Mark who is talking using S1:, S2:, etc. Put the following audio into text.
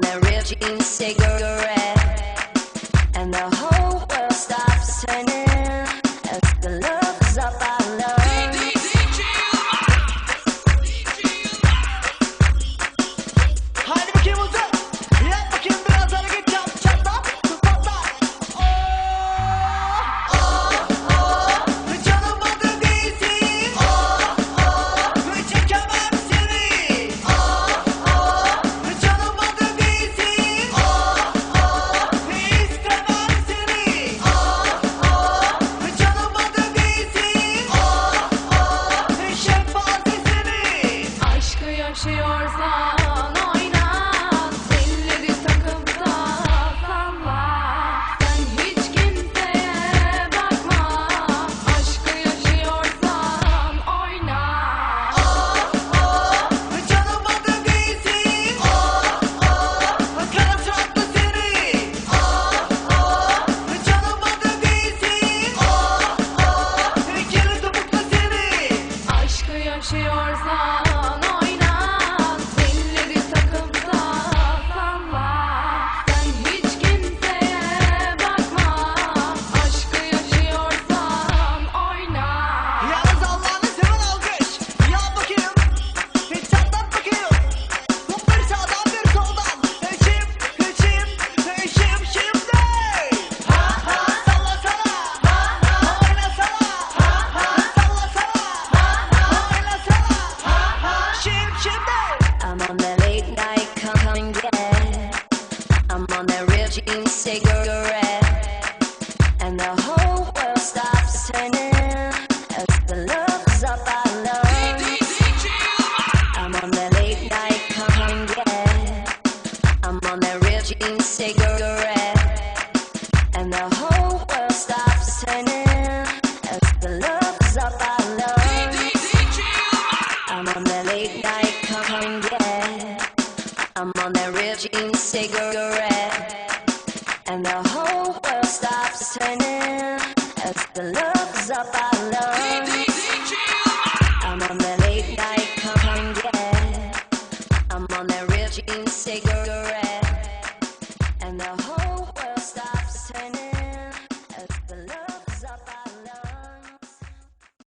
S1: on a raging cigarette, and the whole world stops turning as the love's up. Islam. that late night, come, get. I'm on that real gene cigarette, and the whole world stops turning as the love is up I. I'm on that late night, come, get. I'm on that cigarette. ripping cigarette. And the whole world stops turning As the love's up our lungs I'm on that late night, come and get. I'm on that ripping cigarette.